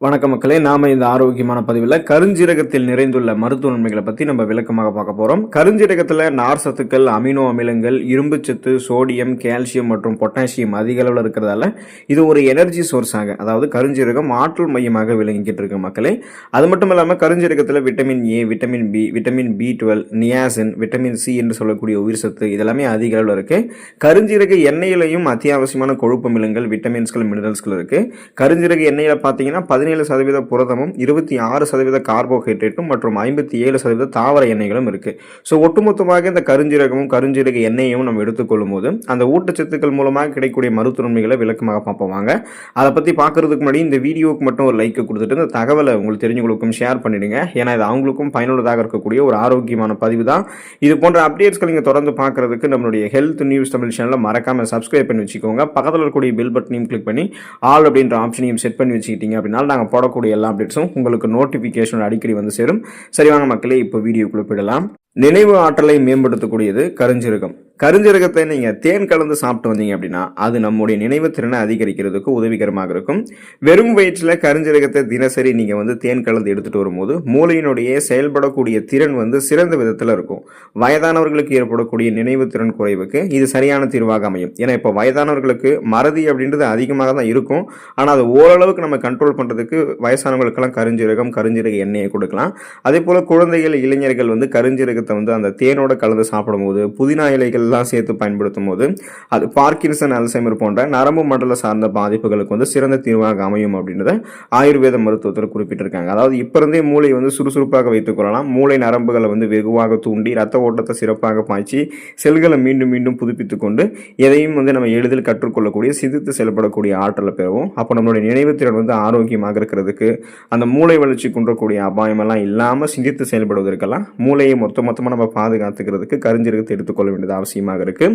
வணக்க மக்களே நாம இந்த ஆரோக்கியமான பதிவில் கருஞ்சீரகத்தில் நிறைந்துள்ள மருத்துவ நன்மைகளை பற்றி நம்ம விளக்கமாக பார்க்க போகிறோம் கருஞ்சீரகத்தில் நார் சத்துக்கள் அமினோ அமிலங்கள் இரும்புச்சத்து சோடியம் கால்சியம் மற்றும் பொட்டாசியம் அதிக அளவில் இருக்கிறதால இது ஒரு எனர்ஜி சோர்ஸ் ஆக அதாவது கருஞ்சீரகம் ஆற்றல் மையமாக விளங்கிக்கிட்டு இருக்கு மக்களே. அது மட்டும் இல்லாமல் கருஞ்சீரகத்தில் vitamin A vitamin B vitamin B twelve niacin vitamin C என்று சொல்லக்கூடிய உயிர் சத்து இதெல்லாமே அதிக அளவில் இருக்கு. கருஞ்சீரக எண்ணெயிலையும் அத்தியாவசியமான கொழுப்பு அமிலங்கள் விட்டமின்ஸ்கள் மினரல்ஸ்கள் இருக்கு. கருஞ்சீரக எண்ணெயில் பார்த்தீங்கன்னா பதினேழு சதவீத புரதமும் இருபத்தி ஆறு சதவீத கார்போஹைட்ரேட்டும் மற்றும் ஐம்பத்தி ஏழு சதவீத தாவர எண்ணெய்களும் இருக்கு. ஸோ ஒட்டுமொத்தமாக இந்த கருஞ்சீரகமும் கருஞ்சீரக எண்ணெயையும் நம்ம எடுத்துக்கொள்ளும் போது அந்த ஊட்டச்சத்துக்கள் மூலமாக கிடைக்கக்கூடிய மருத்துவன்மைகளை விளக்கமாக பார்ப்போம் வாங்க. அதை பற்றி பார்க்கறதுக்கு முன்னாடி இந்த வீடியோவுக்கு மட்டும் ஒரு லைக் கொடுத்துட்டு இந்த தகவலை உங்களுக்கு தெரிஞ்சவங்களுக்கும் ஷேர் பண்ணிடுங்க. ஏன்னா இது அவங்களுக்கும் பயனுள்ளதாக இருக்கக்கூடிய ஒரு ஆரோக்கியமான பதிவு தான். இது போன்ற அப்டேட்ஸ்கள் நீங்கள் தொடர்ந்து பார்க்கறதுக்கு நம்மளுடைய ஹெல்த் நியூஸ் தமிழ் சேனலை மறக்காமல் சப்ஸ்கிரைப் பண்ணி வச்சுக்கோங்க. பக்கத்தில் இருக்கக்கூடிய பில் பட்டனையும் கிளிக் பண்ணி ஆல் அப்படின்ற ஆப்ஷனையும் செட் பண்ணி வச்சுக்கிட்டீங்க அப்படின்னா நாங்கள் போடக்கூடிய எல்லா அப்டேட்ஸும் உங்களுக்கு நோட்டிஃபிகேஷன் அடிக்கடி வந்து சேரும். சரிவாங்க மக்களே இப்போ வீடியோ போயிடலாம். நினைவு ஆற்றலை மேம்படுத்தக்கூடியது கருஞ்சீரகம். கருஞ்சீரகத்தை நீங்கள் தேன் கலந்து சாப்பிட்டு வந்தீங்க அப்படின்னா அது நம்முடைய நினைவு திறனை அதிகரிக்கிறதுக்கு உதவிகரமாக இருக்கும். வெறும் வயிற்றில் கருஞ்சீரகத்தை தினசரி நீங்கள் வந்து தேன் கலந்து எடுத்துகிட்டு வரும்போது மூளையினுடைய செயல்படக்கூடிய திறன் வந்து சிறந்த விதத்தில் இருக்கும். வயதானவர்களுக்கு ஏற்படக்கூடிய நினைவு திறன் குறைவுக்கு இது சரியான தீர்வாக அமையும். ஏன்னா இப்போ வயதானவர்களுக்கு மறதி அப்படின்றது அதிகமாக தான் இருக்கும். ஆனால் அது ஓரளவுக்கு நம்ம கண்ட்ரோல் பண்ணுறதுக்கு வயசானவங்களுக்கெல்லாம் கருஞ்சீரகம் கருஞ்சீரக எண்ணெயை கொடுக்கலாம். அதே போல் குழந்தைகள் இளைஞர்கள் வந்து கருஞ்சீரகத்தை வந்து அந்த தேனோட கலந்து சாப்பிடும்போது புதினா இலைகள்லாம் சேர்த்து பயன்படுத்தும் போது அது பார்க்கின்சன் அல்சைமர் போன்ற நரம்பு மண்டல சார்ந்த பாதிப்புகளுக்கு வந்து சிறந்த தீர்வாக அமையும் அப்படின்றத ஆயுர்வேத மருத்துவத்தில் குறிப்பிட்டிருக்காங்க. அதாவது இப்போ இருந்தே மூளை வந்து சுறுசுறுப்பாக வைத்துக் கொள்ளலாம். மூளை நரம்புகளை வந்து வெகுவாக தூண்டி ரத்த ஓட்டத்தை சிறப்பாக பாய்ச்சி செல்களை மீண்டும் மீண்டும் புதுப்பித்துக் கொண்டு எதையும் வந்து நம்ம எளிதில் கற்றுக்கொள்ளக்கூடிய சிந்தித்து செயல்படக்கூடிய ஆற்றலை பெறவும் அப்போ நம்மளுடைய நினைவுத்திறன் வந்து ஆரோக்கியமாக இருக்கிறதுக்கு அந்த மூளை வளர்ச்சி குன்றக்கூடிய அபாயமெல்லாம் இல்லாமல் சிந்தித்து செயல்படுவதற்கெல்லாம் மூளையை மொத்த மொத்தமாக நம்ம பாதுகாத்துக்கிறதுக்கு கருஞ்சீரகத்தை எடுத்துக்கொள்ள வேண்டியது அவசியமாக இருக்குது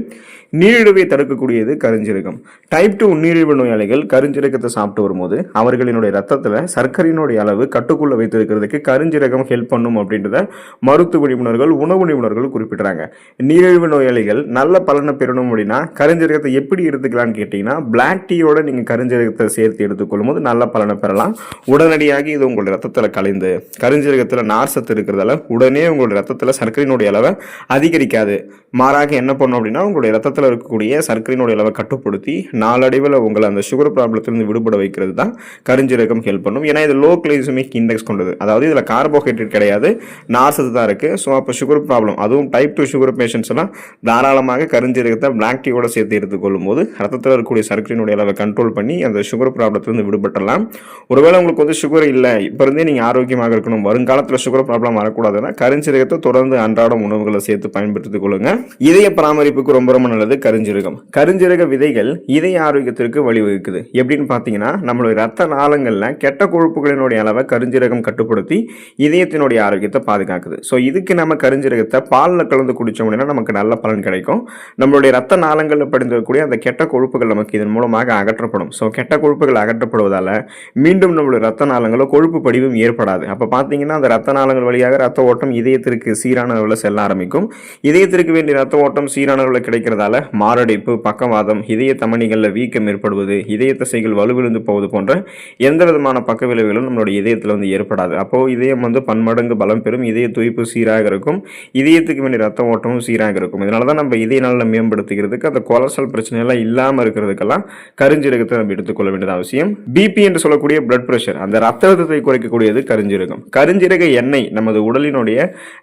நீரிழிவை தடுக்கக்கூடியது கருஞ்சீரகம் டைப் டூ நீரிழிவு நோயாளிகள் கருஞ்சீரகத்தை சாப்பிட்டு வரும்போது அவர்களினுடைய ரத்தத்தில் சர்க்கரையினுடைய அளவு கட்டுக்குள்ள வைத்திருக்கிறதுக்கு கருஞ்சீரகம் ஹெல்ப் பண்ணும் அப்படின்றத மருத்துவ நிபுணர்கள் உணவு நிபுணர்கள் குறிப்பிடுறாங்க. நீரிழிவு நோயாளிகள் நல்ல பலனை பெறணும் அப்படின்னா கருஞ்சீரகத்தை எப்படி எடுத்துக்கலாம்னு கேட்டிங்கன்னா பிளாக் டீயோட நீங்கள் கருஞ்சீரகத்தை சேர்த்து எடுத்துக்கொள்ளும் போது நல்ல பலனை பெறலாம். உடனடியாக இது உங்களுடைய ரத்தத்தில் கலைந்து கருஞ்சீரகத்தில் நார்சத்து இருக்கிறதால உடனே உங்களுடைய ரத்தத்தில் சர்க்கரை சர்க்கரையினுடைய அளவை அதிகரிக்காது. மாறாக என்ன பண்ணும் அப்படின்னா உங்களுடைய ரத்தத்தில் இருக்கக்கூடிய சர்க்கரையினுடைய அளவை கட்டுப்படுத்தி நாளடைவில் உங்களை அந்த சுகர் ப்ராப்ளத்திலிருந்து விடுபட வைக்கிறது தான் கருஞ்சீரகம் ஹெல்ப் பண்ணும். ஏன்னா இது லோ கிளைசமிக் இண்டெக்ஸ் கொண்டது. அதாவது இதில் கார்போஹைட்ரேட் கிடையாது நார்சத்து தான் இருக்குது ஸோ அப்போ சுகர் ப்ராப்ளம் அதுவும் டைப் டூ சுகர் பேஷண்ட்ஸ் எல்லாம் தாராளமாக கருஞ்சீரகத்தை பிளாக் டீயோட சேர்த்து எடுத்துக்கொள்ளும் போது ரத்தத்தில் இருக்கக்கூடிய சர்க்கரையினுடைய அளவை கண்ட்ரோல் பண்ணி அந்த சுகர் ப்ராப்ளத்திலிருந்து விடுபட்டலாம் ஒருவேளை உங்களுக்கு வந்து சுகர் இல்லை இப்போ இருந்தே நீங்கள் ஆரோக்கியமாக இருக்கணும் வருங்காலத்தில் சுகர் ப்ராப்ளம் வரக்கூடாதுன்னா கருஞ்சீரகத்தை தொடர்ந்து அன்றாடம் உணவுகளை சேர்த்து பயன்படுத்திக் கொள்ளுங்க. இதய பராமரிப்புக்கு ரொம்ப ரொம்ப நல்லது கருஞ்சீரகம். கருஞ்சீரக விதைகள் இதய ஆரோக்கியத்திற்கு வழிவகுக்குது. எப்படின்னு பார்த்தீங்கன்னா நம்மளுடைய ரத்த நாளங்களில் கெட்ட கொழுப்புகளினுடைய அளவை கருஞ்சீரகம் கட்டுப்படுத்தி இதயத்தினுடைய ஆரோக்கியத்தை பாதுகாக்குது. ஸோ இதுக்கு நம்ம கருஞ்சீரகத்தை பாலில் கலந்து குடித்தோம் அப்படின்னா நமக்கு நல்ல பலன் கிடைக்கும். நம்மளுடைய ரத்த நாளங்களில் படிந்திருக்கக்கூடிய அந்த கெட்ட கொழுப்புகள் நமக்கு இதன் மூலமாக அகற்றப்படும். ஸோ கெட்ட கொழுப்புகள் அகற்றப்படுவதால் மீண்டும் நம்மளுடைய ரத்த நாளங்களோ கொழுப்பு படிவும் ஏற்படாது. அப்போ பார்த்தீங்கன்னா அந்த ரத்த நாளங்கள் வழியாக ரத்த ஓட்டம் இதயத்திற்கு சீரான அளவில் செல்ல ஆரம்பிக்கும். இதயத்திற்கு வேண்டிய ரத்த ஓட்டம் சீரான அளவில் கிடைக்கிறதால மாரடைப்பு பக்கவாதம் இதய தமணிகளில் வீக்கம் ஏற்படுவது இதய தசைகள் வலுவிழுந்து போவது போன்ற எந்த விதமான பக்க விளைவுகளும் நம்மளுடைய இதயத்தில் வந்து ஏற்படாது. அப்போது இதயம் வந்து பன்மடங்கு பலம் பெறும் இதய துய்ப்பு சீராக இருக்கும் இதயத்துக்கு வேண்டிய ரத்த ஓட்டமும் சீராக இருக்கும். இதனால தான் நம்ம இதய நலனை மேம்படுத்துகிறதுக்கு அந்த கொலஸ்ட்ரால் பிரச்சனையெல்லாம் இல்லாமல் இருக்கிறதுக்கெல்லாம் கருஞ்சீரகத்தை நம்ம எடுத்துக்கொள்ள வேண்டியது அவசியம். பிபி என்று சொல்லக்கூடிய பிளட் பிரஷர் அந்த ரத்த அழுத்தத்தை குறைக்கக்கூடியது கருஞ்சீரகம். கருஞ்சீரக எண்ணெய் நமது உடலினுடைய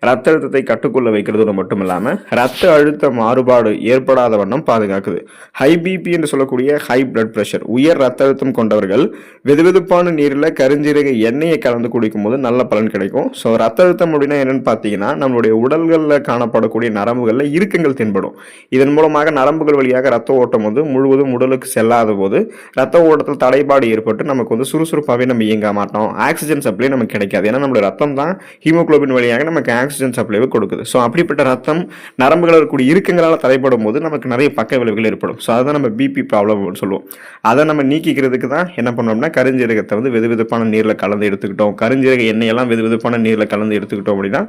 ரத்த அழுத்த அழுத்தத்தை கட்டுக்குள்ள வைக்கிறதோடு மட்டும் இல்லாமல் ரத்த அழுத்த மாறுபாடு ஏற்படாத வண்ணம் பாதுகாக்குது. ஹை பிபி என்று சொல்லக்கூடிய ஹை பிளட் பிரஷர் உயர் ரத்த அழுத்தம் கொண்டவர்கள் வெதுவெதுப்பான நீரில் கருஞ்சீரக எண்ணெயை கலந்து குடிக்கும் போது நல்ல பலன் கிடைக்கும். ஸோ ரத்த அழுத்தம் அப்படின்னா என்னன்னு பார்த்தீங்கன்னா நம்மளுடைய உடல்களில் காணப்படக்கூடிய நரம்புகளில் இறுக்கங்கள் தென்படும். இதன் மூலமாக நரம்புகள் வழியாக ரத்த ஓட்டம் வந்து முழுவதும் உடலுக்கு செல்லாத போது ரத்த ஓட்டத்தில் தடைபாடு ஏற்பட்டு நமக்கு வந்து சுறுசுறுப்பாகவே நம்ம இயங்க மாட்டோம். ஆக்சிஜன் சப்ளை நமக்கு கிடைக்காது. ஏன்னா நம்மளுடைய ரத்தம் தான் ஹீமோக்ளோபின் வழியாக நமக்கு ஆக்சிஜன் சப்ளை சப்ளைவை கொடுக்குது. ஸோ அப்படிப்பட்ட ரத்தம் நரம்புகள் இருக்கக்கூடிய இறுக்கங்களால் தடைப்படும் போது நமக்கு நிறைய பக்க விளைவுகள் ஏற்படும். ஸோ அதை நம்ம பிபி ப்ராப்ளம் சொல்லுவோம். அதை நம்ம நீக்கிக்கிறதுக்கு தான் என்ன பண்ணோம்னா கருஞ்சீரகத்தை வந்து வெது வெதுப்பான நீரில் கலந்து எடுத்துக்கிட்டோம். கருஞ்சீரக எண்ணெயெல்லாம் வெது வெதுப்பான நீரில் கலந்து எடுத்துக்கிட்டோம் அப்படின்னா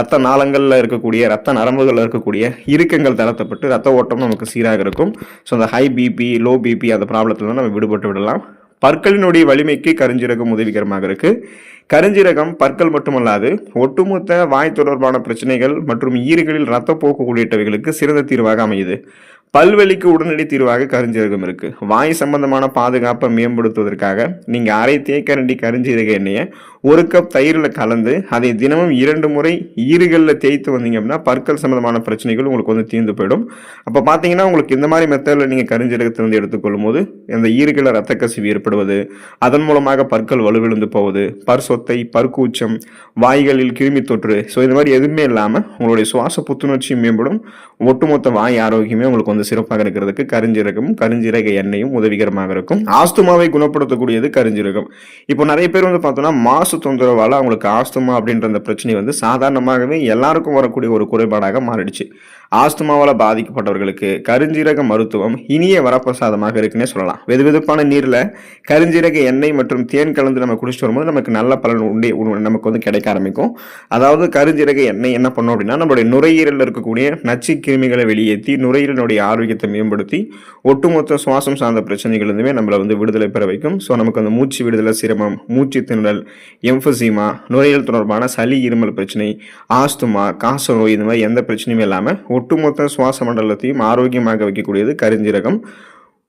ரத்த நாளங்களில் இருக்கக்கூடிய ரத்த நரம்புகளில் இருக்கக்கூடிய இறுக்கங்கள் தளர்த்தப்பட்டு ரத்த ஓட்டம் நமக்கு சீராக இருக்கும். ஸோ அந்த ஹை பிபி லோ பிபி அந்த ப்ராப்ளத்தில் நம்ம விடுபட்டு விடலாம். பற்களினுடைய வலிமைக்கு கருஞ்சீரகம் உதவிகரமாக இருக்குது கருஞ்சீரகம் பற்கள் மட்டுமல்லாது ஒட்டுமொத்த வாய் தொடர்பான பிரச்சனைகள் மற்றும் ஈறுகளில் ரத்தப்போக்கு உள்ளிட்டவைகளுக்கு சிறந்த தீர்வாக அமையுது. பல்வெளிக்கு உடனடி தீர்வாக கருஞ்சீரகம் இருக்கு. வாய் சம்பந்தமான பாதுகாப்பை மேம்படுத்துவதற்காக நீங்க அரை தேக்கரண்டி கருஞ்சீரக எண்ணெயை ஒரு கப் தயிரில் கலந்து அதை தினமும் இரண்டு முறை ஈறுகளில் தேய்த்து வந்தீங்க அப்படின்னா பற்கள் சம்பந்தமான பிரச்சனைகள் உங்களுக்கு வந்து தீர்ந்து போயிடும். அப்போ பார்த்தீங்கன்னா உங்களுக்கு இந்த மாதிரி மெத்தடில் நீங்கள் கருஞ்சீரகத்தை வந்து எடுத்துக்கொள்ளும் போது இந்த ஈறுகளில் ரத்த கசிவு ஏற்படுவது அதன் மூலமாக பற்கள் வலுவிழுந்து போவது பர் சொத்தை பற்கூச்சம் வாய்களில் கிருமி தொற்று ஸோ இந்த மாதிரி எதுவுமே இல்லாமல் உங்களுடைய சுவாச புத்துணர்ச்சி மேம்படும். ஒட்டுமொத்த வாய் ஆரோக்கியமே உங்களுக்கு வந்து சிறப்பாக இருக்கிறதுக்கு கருஞ்சீரகமும் கருஞ்சீரக எண்ணெயும் உதவிகரமாக இருக்கும். ஆஸ்துமாவை குணப்படுத்தக்கூடியது கருஞ்சீரகம் இப்போ நிறைய பேர் வந்து பார்த்தோம்னா மாசு தொந்தரவால் அவங்களுக்கு ஆஸ்துமா அப்படின்ற அந்த பிரச்சனை வந்து சாதாரணமாகவே எல்லாருக்கும் வரக்கூடிய ஒரு குறைபாடாக மாறிடுச்சு. ஆஸ்துமாவால் பாதிக்கப்பட்டவர்களுக்கு கருஞ்சீரக மருத்துவம் இனிய வரப்பிரசாதமாக இருக்குன்னே சொல்லலாம். வெது வெதுப்பான நீரில் கருஞ்சீரக எண்ணெய் மற்றும் தேன் கலந்து நம்ம குடிச்சிட்டு வரும்போது நமக்கு நல்ல பலன் உண்டே நமக்கு வந்து கிடைக்க ஆரம்பிக்கும். அதாவது கருஞ்சீரக எண்ணெய் என்ன பண்ணும் அப்படின்னா நம்மளுடைய நுரையீரலில் இருக்கக்கூடிய நச்சு கிருமிகளை வெளியேற்றி நுரையீரலுடைய ஆரோக்கியத்தை மேம்படுத்தி ஒட்டுமொத்த சுவாசம் சார்ந்த பிரச்சனைகள் இருந்துமே நம்மளை வந்து விடுதலை பெற வைக்கும். ஸோ நமக்கு அந்த மூச்சு விடுதலை சிரமம் மூச்சு திணறல் எம்ஃபசிமா நுரையீரல் தொடர்பான சளி இருமல் பிரச்சனை ஆஸ்துமா காச நோய் இந்த மாதிரி எந்த பிரச்சனையும் இல்லாமல் ஒட்டுமொத்த சுவாச மண்டலத்தையும் ஆரோக்கியமாக வைக்கக்கூடியது கருஞ்சீரகம்.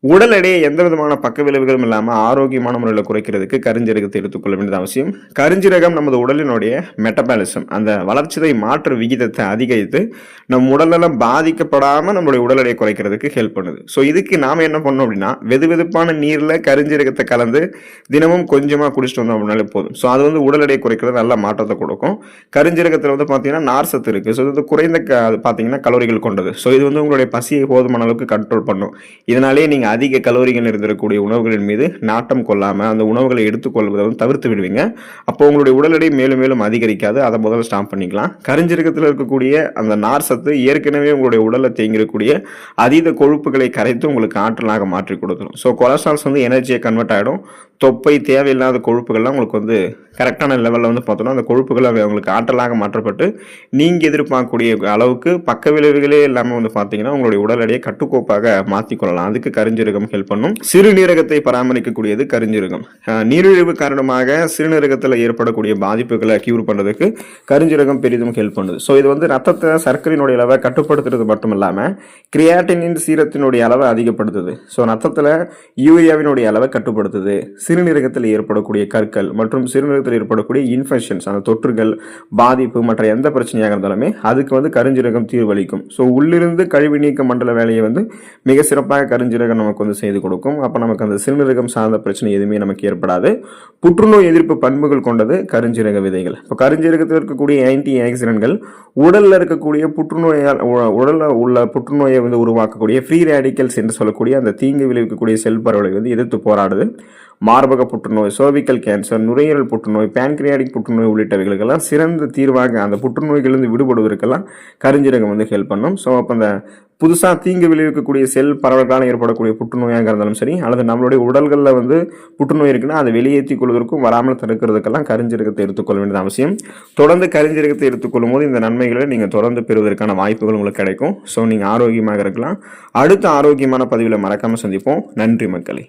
உடல் எடையை எந்த விதமான பக்க விளைவுகளும் இல்லாமல் ஆரோக்கியமான முறையில் குறைக்கிறதுக்கு கருஞ்சீரகத்தை எடுத்துக்கொள்ள வேண்டியது அவசியம். கருஞ்சீரகம் நமது உடலினுடைய மெட்டபாலிசம் அந்த வளர்ச்சிதை மாற்று விகிதத்தை அதிகரித்து நம் உடல்நலம் பாதிக்கப்படாமல் நம்மளுடைய உடல் எடையை குறைக்கிறதுக்கு ஹெல்ப் பண்ணுது. ஸோ இதுக்கு நாம் என்ன பண்ணோம் அப்படின்னா வெது வெதுப்பான நீரில் கருஞ்சீரகத்தை கலந்து தினமும் கொஞ்சமாக குடிச்சிட்டு வந்தோம் அப்படின்னாலே போதும். ஸோ அது வந்து உடல் எடையை குறைக்கிறது நல்ல மாற்றத்தை கொடுக்கும். கருஞ்சீரகத்தில் வந்து பார்த்தீங்கன்னா நார் சத்து இருக்குது ஸோ இது குறைந்த க பார்த்தீங்கன்னா கலோரிகள் கொண்டது. ஸோ இது வந்து உங்களுடைய பசியை போதுமான அளவுக்கு கண்ட்ரோல் பண்ணும். இதனாலே நீங்கள் அதிக கலோரிகள் இருந்திருக்கக்கூடிய உணவுகளின் மீது நாட்டம் கொள்ளாமல் அந்த உணவுகளை எடுத்துக்கொள்வதை வந்து தவிர்த்து விடுவீங்க. அப்போ உங்களுடைய உடல் எடை மேலும் மேலும் அதிகரிக்காது. அதை முதல்ல ஸ்டாப் பண்ணிக்கலாம். கரிஞ்சிருக்கத்தில் இருக்கக்கூடிய அந்த நார் சத்து ஏற்கனவே உங்களுடைய உடலில் தேங்கிருக்கக்கூடிய அதீத கொழுப்புகளை கரைத்து உங்களுக்கு ஆற்றலாக மாற்றி கொடுத்துரும். ஸோ கொலஸ்ட்ரால்ஸ் வந்து எனர்ஜியை கன்வெர்ட் ஆகிடும் தொப்பை தேவையில்லாத கொழுப்புகள்லாம் உங்களுக்கு வந்து கரெக்டான லெவலில் வந்து பார்த்தோன்னா அந்த கொழுப்புகள் அவை உங்களுக்கு ஆற்றலாக மாற்றப்பட்டு நீங்கள் எதிர்பார்க்கக்கூடிய அளவுக்கு பக்க விளைவுகளே இல்லாமல் வந்து பார்த்தீங்கன்னா உங்களுடைய உடல் எடையை கட்டுக்கோப்பாக மாற்றிக்கொள்ளலாம் அதுக்கு கரிஞ்சிருகம் ஹெல்ப் பண்ணும். சிறுநீரகத்தை பராமரிக்கக்கூடியது கரிஞ்சிருகம். நீரிழிவு காரணமாக சிறுநீரகத்தில் ஏற்படக்கூடிய பாதிப்புகளை கியூர் பண்ணுறதுக்கு கருஞ்சீரகம் பெரிதும் ஹெல்ப் பண்ணுது. ஸோ இது வந்து ரத்தத்தை சர்க்கரையினுடைய அளவை கட்டுப்படுத்துறது மட்டும் இல்லாமல் கிரியாட்டினின் சீரத்தினுடைய அளவை அதிகப்படுத்துது. ஸோ ரத்தத்தில் யூரியாவினுடைய அளவை கட்டுப்படுத்துது. சிறுநீரகத்தில் ஏற்படக்கூடிய கற்கள் மற்றும் சிறுநீரகத்தில் ஏற்படக்கூடிய இன்ஃபெக்ஷன்ஸ் அந்த தொற்றுகள் பாதிப்பு மற்ற எந்த பிரச்சனையாக இருந்தாலுமே அதுக்கு வந்து கருஞ்சீரகம் தீர்வளிக்கும். ஸோ உள்ளிருந்து கழிவு நீக்க மண்டல வேலையை வந்து மிக சிறப்பாக கருஞ்சீரகம் நமக்கு வந்து செய்து கொடுக்கும். அப்போ நமக்கு அந்த சிறுநீரகம் சார்ந்த பிரச்சனை எதுவுமே நமக்கு ஏற்படாது. புற்றுநோய் எதிர்ப்பு பண்புகள் கொண்டது கருஞ்சீரக விதைகள். இப்போ கருஞ்சீரகத்தில் இருக்கக்கூடிய ஆன்டி ஆக்சிடென்ட்கள் உடலில் இருக்கக்கூடிய புற்றுநோயால் உடலில் உள்ள புற்றுநோயை வந்து உருவாக்கக்கூடிய ஃப்ரீ ரேடிக்கல்ஸ் என்று சொல்லக்கூடிய அந்த தீங்கு விளைவிக்கக்கூடிய செல் பரவலை வந்து எதிர்த்து போராடுது. மார்பக புற்றுநோய் சர்விக்கல் கேன்சர் நுரையீரல் புற்றுநோய் பேன்கிரியாடிக் புற்றுநோய் உள்ளிட்டவைகளுக்கெல்லாம் சிறந்த தீர்வாக அந்த புற்றுநோய்களிலிருந்து விடுபடுவதற்கெல்லாம் கருஞ்சீரகம் வந்து ஹெல்ப் பண்ணும். ஸோ அப்போ அந்த புதுசாக தீங்கு விளைவிக்கக்கூடிய செல் பரவல்களால் ஏற்படக்கூடிய புற்றுநோயாக இருந்தாலும் சரி அல்லது நம்மளுடைய உடல்களில் வந்து புற்றுநோய் இருக்குன்னா அதை வெளியேற்றிக் கொள்வதற்கும் வராமல் தடுக்கிறதுக்கெல்லாம் கருஞ்சீரகத்தை எடுத்துக்கொள்ள வேண்டியது அவசியம். தொடர்ந்து கருஞ்சீரகத்தை எடுத்துக்கொள்ளும் போது இந்த நன்மைகளை நீங்கள் தொடர்ந்து பெறுவதற்கான வாய்ப்புகள் உங்களுக்கு கிடைக்கும். ஸோ நீங்கள் ஆரோக்கியமாக இருக்கலாம். அடுத்த ஆரோக்கியமான பதிவில் மறக்காமல் சந்திப்போம். நன்றி மக்களே.